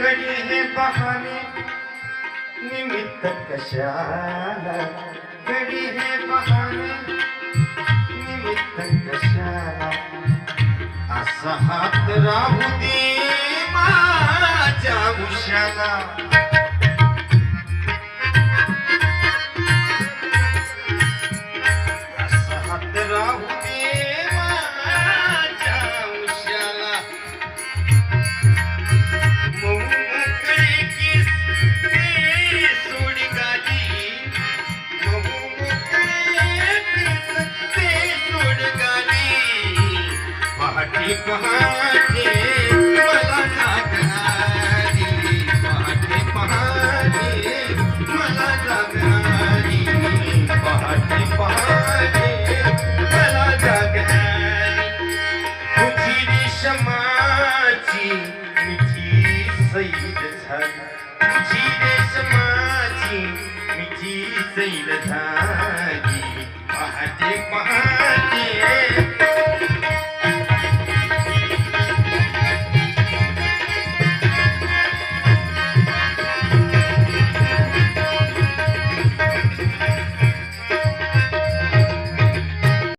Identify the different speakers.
Speaker 1: बहाने निमित्त कशाला घडी हे बहाने निमित्त कशाला? असा हात राहू दे माझ्या उशाला. पहाटे पहाटे मला जाग आली पहाटे पहाटे मला जाग आली पहाटे पहाटे मला जाग आली तुझी रेशमाची मिठी सैल झाली. तुझी रेशमाची मिठी सैल झाली. पहाटे पहाटे